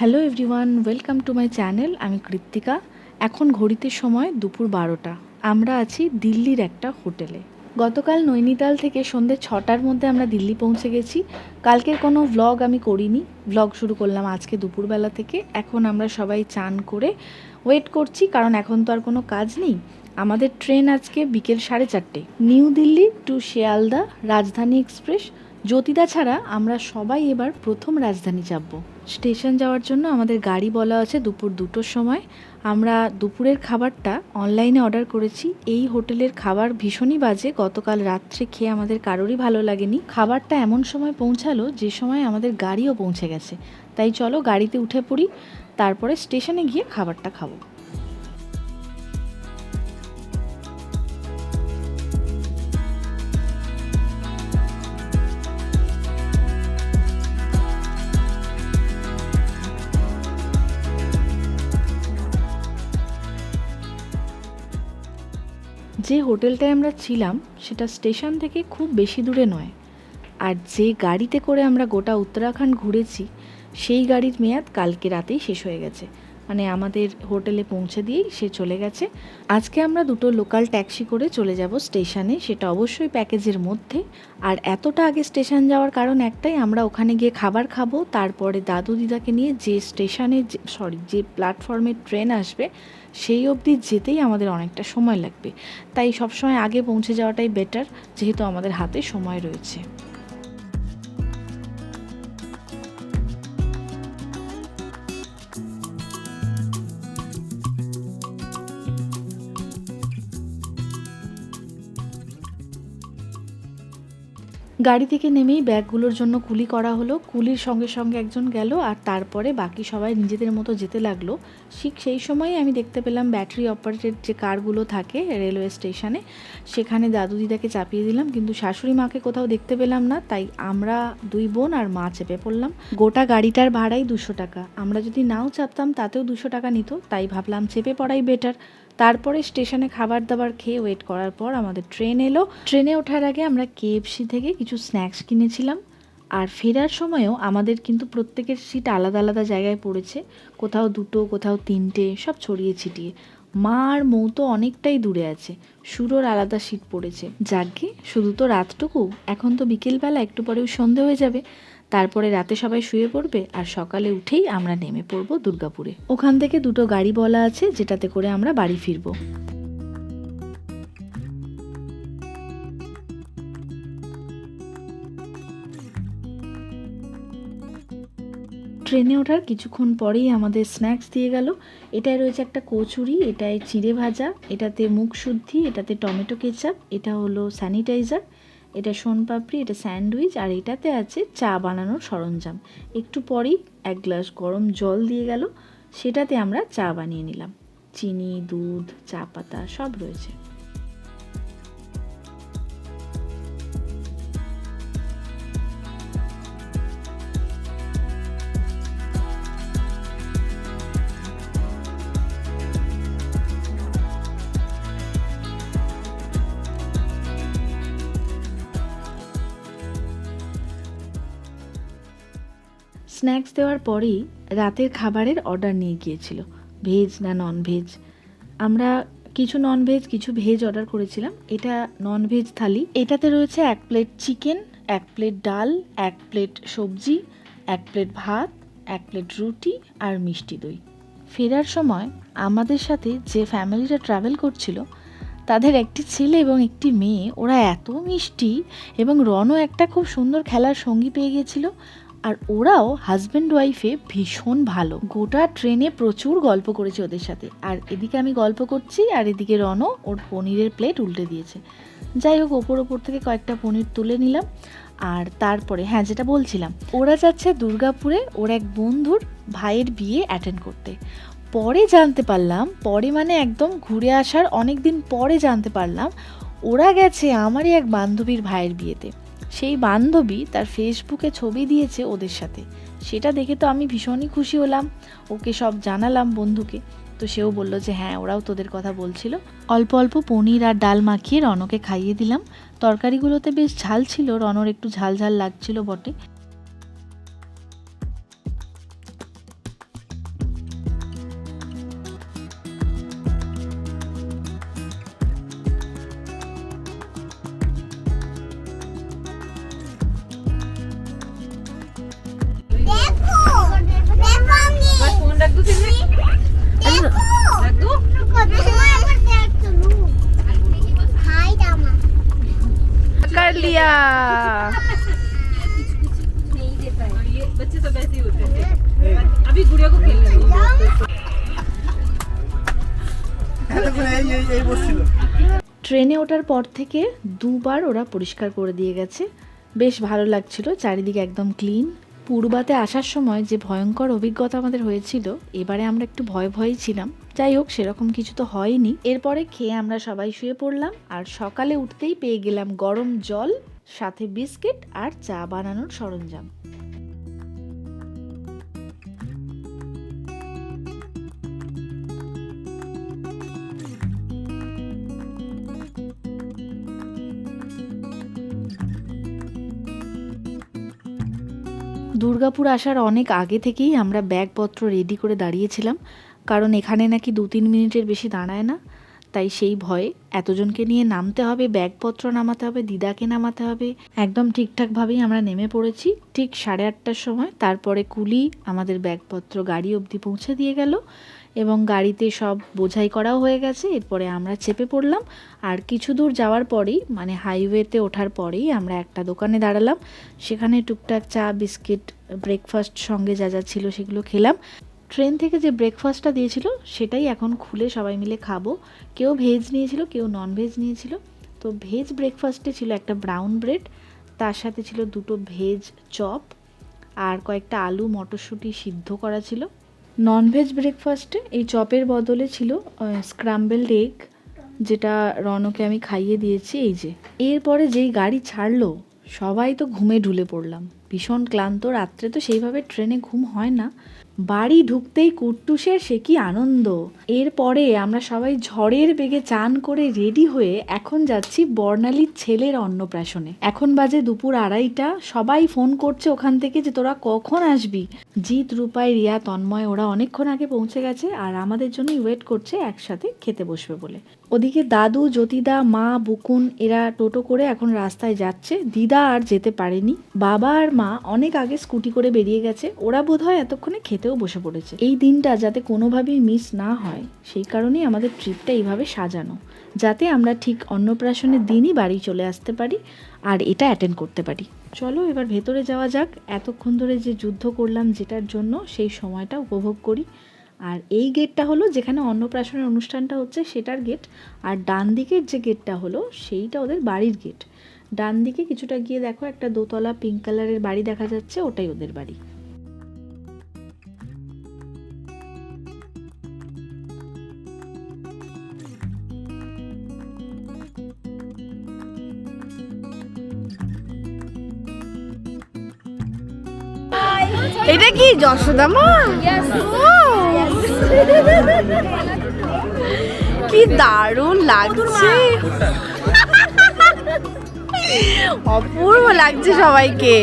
Hello everyone welcome to my channel আমি কৃত্তিকা। এখন ঘড়িতে সময় দুপুর বারোটা। আমরা আছি দিল্লির একটা হোটেলে। গতকাল নৈনিতাল থেকে সন্ধ্যে ছটার মধ্যে আমরা দিল্লি পৌঁছে গেছি। কালকের কোনো ভ্লগ আমি করিনি। ভ্লগ শুরু করলাম আজকে দুপুরবেলা থেকে। এখন আমরা সবাই চান করে ওয়েট করছি, কারণ এখন তো আর কোনো কাজ নেই। আমাদের ট্রেন আজকে বিকেল সাড়ে চারটে। নিউ দিল্লি টু শিয়ালদা রাজধানী এক্সপ্রেস জ্যোতিদা ছাড়া আমরা সবাই এবার প্রথম রাজধানী চাপব স্টেশন যাওয়ার জন্য আমাদের গাড়ি বলা আছে দুপুর দুটোর সময়। আমরা দুপুরের খাবারটা অনলাইনে অর্ডার করেছি। এই হোটেলের খাবার ভীষণই বাজে। গতকাল রাত্রে খেয়ে আমাদের কারোরই ভালো লাগেনি। খাবারটা এমন সময় পৌঁছালো যে সময় আমাদের গাড়িও পৌঁছে গেছে। তাই চলো গাড়িতে উঠে পড়ি, তারপরে স্টেশনে গিয়ে খাবারটা খাব। যে হোটেলটায় আমরা ছিলাম, সেটা স্টেশন থেকে খুব বেশি দূরে নয়। আর যে গাড়িতে করে আমরা গোটা উত্তরাখণ্ড ঘুরেছি, সেই গাড়ির মেয়াদ কালকে রাতেই শেষ হয়ে গেছে। মানে আমাদের হোটেলে পৌঁছে দিয়েই সে চলে গেছে। আজকে আমরা দুটো লোকাল ট্যাক্সি করে চলে যাব স্টেশনে, সেটা অবশ্যই প্যাকেজের মধ্যে। আর এতটা আগে স্টেশন যাওয়ার কারণ একটাই, আমরা ওখানে গিয়ে খাবার খাব, তারপরে দাদু দিদাকে নিয়ে যে স্টেশনে সরি যে প্ল্যাটফর্মে ট্রেন আসবে, সেই অবধি যেতেই আমাদের অনেকটা সময় লাগবে। তাই সবসময় আগে পৌঁছে যাওয়াটাই বেটার যেহেতু আমাদের হাতে সময় রয়েছে। গাড়ি থেকে নেমেই ব্যাগগুলোর জন্য কুলি করা হলো। কুলির সঙ্গে সঙ্গে একজন গেল আর তারপরে বাকি সবাই নিজেদের মতো যেতে লাগল। ঠিক সেই সময়ই আমি দেখতে পেলাম ব্যাটারি অপারেটেড যে কারগুলো থাকে রেলওয়ে স্টেশনে সেখানে দাদু দিদাকে চাপিয়ে দিলাম। কিন্তু শাশুড়ি মাকে কোথাও দেখতে পেলাম না, তাই আমরা দুই বোন আর মা চেপে পড়লাম। গোটা গাড়িটার ভাড়াই দুশো টাকা। আমরা যদি নাও চাপতাম, তাতেও দুশো টাকা নিত, তাই ভাবলাম চেপে পড়াই বেটার তারপরে স্টেশনে খাবার দাবার খেয়ে ওয়েট করার পর আমাদের ট্রেন এলো। ট্রেনে ওঠার আগে আমরা কেএফসি থেকে কিছু স্ন্যাক্স কিনেছিলাম। আর ফেরার সময়ও আমাদের কিন্তু প্রত্যেকের সিট আলাদা আলাদা জায়গায় পড়েছে। কোথাও দুটো, কোথাও তিনটে, সব ছড়িয়ে ছিটিয়ে। মা আর মৌ তো অনেকটাই দূরে আছে। সুরোর আলাদা সিট পড়েছে। যাকে শুধু তো রাতটুকু, এখন তো বিকেলবেলা, একটু পরেও সন্ধে হয়ে যাবে। তারপরে রাতে সবাই শুয়ে পড়বে আর সকালে উঠেই আমরা নেমে পড়ব দুর্গাপুরে। ওখান থেকে দুটো গাড়ি বলা আছে, যেটাতে করে আমরা বাড়ি ফিরবো। ট্রেনে ওঠার কিছুক্ষণ পরেই আমাদের স্ন্যাক্স দিয়ে গেল। এটায় রয়েছে একটা কচুরি, এটায় চিড়ে ভাজা, এটাতে মুখ শুদ্ধি এটাতে টমেটো কেচাপ, এটা হলো স্যানিটাইজার এটা সোনপাপড়ি এটা স্যান্ডউইচ, আর এটাতে আছে চা বানানোর সরঞ্জাম। একটু পরেই এক গ্লাস গরম জল দিয়ে গেল, সেটাতে আমরা চা বানিয়ে নিলাম। চিনি, দুধ, চা পাতা সব রয়েছে। স্ন্যাক্স দেওয়ার পরেই রাতের খাবারের অর্ডার নিয়ে গিয়েছিল ভেজ না নন ভেজ আমরা কিছু নন ভেজ কিছু ভেজ অর্ডার করেছিলাম। এটা নন ভেজ থালি। এটাতে রয়েছে এক প্লেট চিকেন এক প্লেট ডাল, এক প্লেট সবজি, এক প্লেট ভাত, এক প্লেট রুটি আর মিষ্টি দই। ফেরার সময় আমাদের সাথে যে ফ্যামিলিটা ট্রাভেল করছিল, তাদের একটি ছেলে এবং একটি মেয়ে, ওরা এত মিষ্টি এবং রনও একটা খুব সুন্দর খেলার সঙ্গী পেয়ে গিয়েছিল আর ওরাও হাজব্যান্ড ওয়াইফে ভীষণ ভালো। গোটা ট্রেনে প্রচুর গল্প করেছে ওদের সাথে। আর এদিকে আমি গল্প করছি, আর এদিকে রনও ওর পনিরের প্লেট উল্টে দিয়েছে। যাই হোক, ওপর ওপর থেকে কয়েকটা পনির তুলে নিলাম। আর তারপরে হ্যাঁ যেটা বলছিলাম, ওরা যাচ্ছে দুর্গাপুরে ওর এক বন্ধুর ভাইয়ের বিয়ে অ্যাটেন্ড করতে। পরে জানতে পারলাম, পরে মানে একদম ঘুরে আসার অনেক দিন পরে জানতে পারলাম, ওরা গেছে আমারই এক বান্ধবীর ভাইয়ের বিয়েতে। সেই বান্ধবী তার ফেসবুকে ছবি দিয়েছে ওদের সাথে। সেটা দেখে তো আমি ভীষণই খুশি হলাম। ওকে সব জানালাম বন্ধুকে। তো সেও বলল যে হ্যাঁ ওরাও তোদের কথা বলছিল। অল্প অল্প পনির আর ডাল মাখিয়ে রনকে খাইয়ে দিলাম। তরকারিগুলোতে বেশ ঝাল ছিল, রনর একটু ঝাল ঝাল লাগছিল বটে। लिया बच्चे सब ऐसे ही होते हैं अभी गुड़िया को खेलने दो এতক্ষণ এই এই এই বসছিল ট্রেনে ওঠার পর থেকে দুবার ওরা পরিষ্কার করে দিয়ে গেছে বেশ ভালো লাগছিল চারিদিকে একদম ক্লিন পূর্বাতে আসার সময় যে ভয়ঙ্কর অভিজ্ঞতা আমাদের হয়েছিল এবারে আমরা একটু ভয় ভয়ই ছিলাম যাই হোক, সেরকম কিছু তো হয়নি। এরপরে খেয়ে আমরা সবাই শুয়ে পড়লাম আর সকালে উঠতেই পেয়ে গেলাম গরম জল, সাথে বিস্কিট আর চা বানানোর সরঞ্জাম। দুর্গাপুর আসার অনেক আগে থেকেই আমরা ব্যাগপত্র রেডি করে দাঁড়িয়েছিলাম। কারণ এখানে নাকি দু তিন মিনিটের বেশি দাঁড়ায় না। তাই সেই ভয়ে এতজনকে নিয়ে নামতে হবে, ব্যাগপত্র নামাতে হবে, দিদাকে নামাতে হবে। একদম ঠিকঠাকভাবেই আমরা নেমে পড়েছি। ঠিক সাড়ে আটটার সময় তারপরে কুলি আমাদের ব্যাগপত্র গাড়ি অবধি পৌঁছে দিয়ে গেল এবং গাড়িতে সব বোঝাই করাও হয়ে গেছে। এরপরে আমরা চেপে পড়লাম। আর কিছু দূর যাওয়ার পরেই মানে হাইওয়েতে ওঠার পরেই আমরা একটা দোকানে দাঁড়ালাম। সেখানে টুকটাক চা, বিস্কিট ব্রেকফাস্ট সঙ্গে যা যা ছিল সেগুলো খেলাম। ট্রেন থেকে যে ব্রেকফাস্টটা দিয়েছিল, সেটাই এখন খুলে সবাই মিলে খাব। কেউ ভেজ নিয়েছিল, কেউ নন ভেজ নিয়েছিল। তো ভেজ ব্রেকফাস্টে ছিল একটা ব্রাউন ব্রেড তার সাথে ছিল দুটো ভেজ চপ আর কয়েকটা আলু মটরশুঁটি সিদ্ধ করা ছিল। ননভেজ ব্রেকফাস্টে এই চপের বদলে ছিল স্ক্রাম্বেলড এগ যেটা রনকে আমি খাইয়ে দিয়েছি, এই যে। এরপরে যেই গাড়ি ছাড়লো, সবাই তো ঘুমে ঢুলে পড়লাম। ভীষণ ক্লান্ত, রাত্রে তো সেইভাবে ট্রেনে ঘুম হয় না। বাড়ি ঢুকতেই কুট্টুসের সে কি আনন্দ। এরপরে আমরা সবাই ঝড়ের বেগে চান করে রেডি হয়ে এখন যাচ্ছি বর্ণালীর ছেলের অন্নপ্রাশনে। এখন বাজে দুপুর আড়াইটা, সবাই ফোন করছে ওখান থেকে যে তোরা কখন আসবি। জিৎ রূপাই রিয়া, তন্ময়, ওরা অনেকক্ষণ আগে পৌঁছে গেছে আর আমাদের জন্যই ওয়েট করছে একসাথে খেতে বসবে বলে। ওদিকে দাদু, জ্যোতিদা, মা, বুকুন, এরা টোটো করে এখন রাস্তায় যাচ্ছে। দিদা আর যেতে পারেনি। বাবা আর মা অনেক আগে স্কুটি করে বেরিয়ে গেছে। ওরা বোধহয় এতক্ষণে খেতেও বসে পড়েছে। এই দিনটা যাতে কোনোভাবেই মিস না হয়, সেই কারণেই আমাদের ট্রিপটা এইভাবে সাজানো। যাতে আমরা ঠিক অন্নপ্রাশনের দিনই বাড়ি চলে আসতে পারি আর এটা অ্যাটেন্ড করতে পারি। চলো এবার ভেতরে যাওয়া যাক। এতক্ষণ ধরে যে যুদ্ধ করলাম যেটার জন্য, সেই সময়টা উপভোগ করি। আর এই গেটটা হলো যেখানে অন্নপ্রাশনের অনুষ্ঠানটা হচ্ছে, সেটার গেট আর ডান দিকের যে গেটটা হলো, সেইটা ওদের বাড়ির গেট ডান দিকে কিছুটা গিয়ে দেখো একটা দোতলা পিঙ্ক কালারের বাড়ি দেখা যাচ্ছে, ওটাই ওদের বাড়ি। এটা কি যশোদা মা কি দারুণ লাগছে। অপূর্ব লাগছে সবাইকে।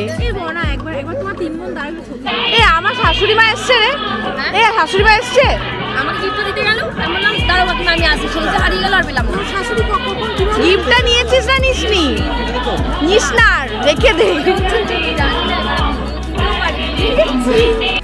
এ আমার শাশুড়ি মা এসছে রে। এ শাশুড়ি মা এসছে? গিফটটা নিয়েছিস না নিসনি? নিস না রেখে দে। Gente!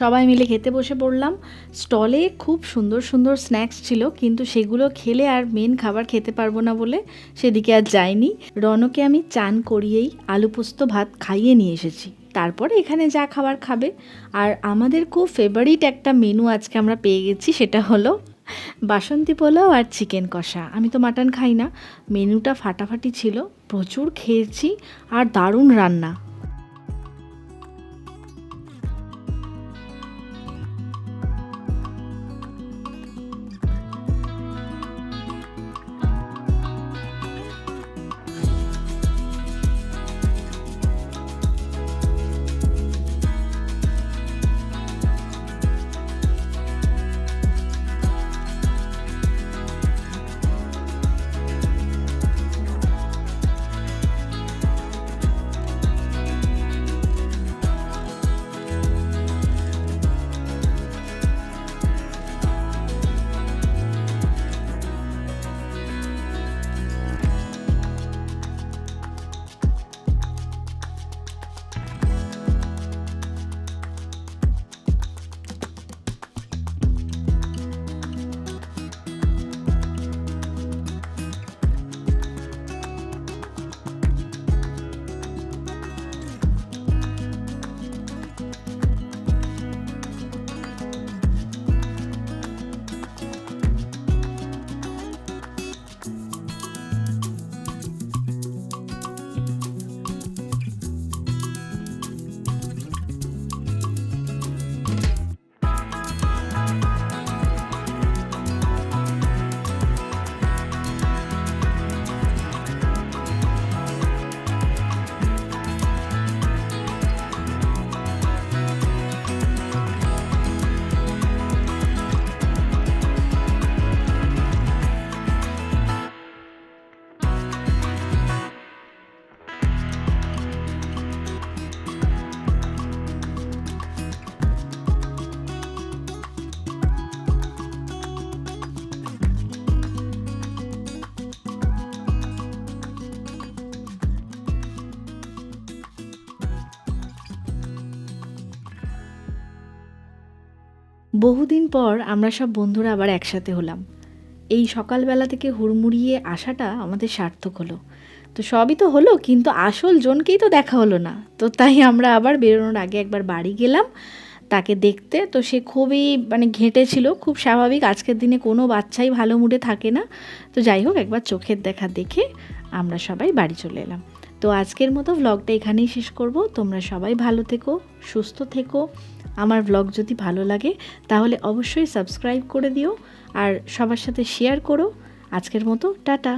সবাই মিলে খেতে বসে পড়লাম। স্টলে খুব সুন্দর সুন্দর স্ন্যাক্স ছিল, কিন্তু সেগুলো খেলে আর মেন খাবার খেতে পারব না বলে সেদিকে আর যাইনি। রনকে আমি চান করিয়েই আলু পোস্ত ভাত খাইয়ে নিয়ে এসেছি। তারপরে এখানে যা খাবার খাবে। আর আমাদের খুব ফেভারিট একটা মেনু আজকে আমরা পেয়ে গেছি, সেটা হলো বাসন্তী পোলাও আর চিকেন কষা। আমি তো মাটন খাই না। মেনুটা ফাটাফাটি ছিল। প্রচুর খেয়েছি আর দারুণ রান্না। বহুদিন পর আমরা সব বন্ধুরা আবার একসাথে হলাম। এই সকালবেলা থেকে হুড়মুড়িয়ে আসাটা আমাদের সার্থক হলো। তো সবই তো হলো, কিন্তু আসল জনকেই তো দেখা হলো না। তো তাই আমরা আবার বেরোনোর আগে একবার বাড়ি গেলাম, তাকে দেখতে। তো সে খুবই মানে ঘেঁটে ছিল, খুব স্বাভাবিক। আজকের দিনে কোনো বাচ্চাই ভালো মুডে থাকে না। তো যাই হোক, একবার চোখের দেখা দেখে আমরা সবাই বাড়ি চলে এলাম। তো আজকের মতো ভ্লগটা এখানেই শেষ করব। তোমরা সবাই ভালো থেকো, সুস্থ থেকো। আমার ব্লগ যদি ভালো লাগে, তাহলে অবশ্যই সাবস্ক্রাইব করে দিও আর সবার সাথে শেয়ার করো। আজকের মতো, টাটা।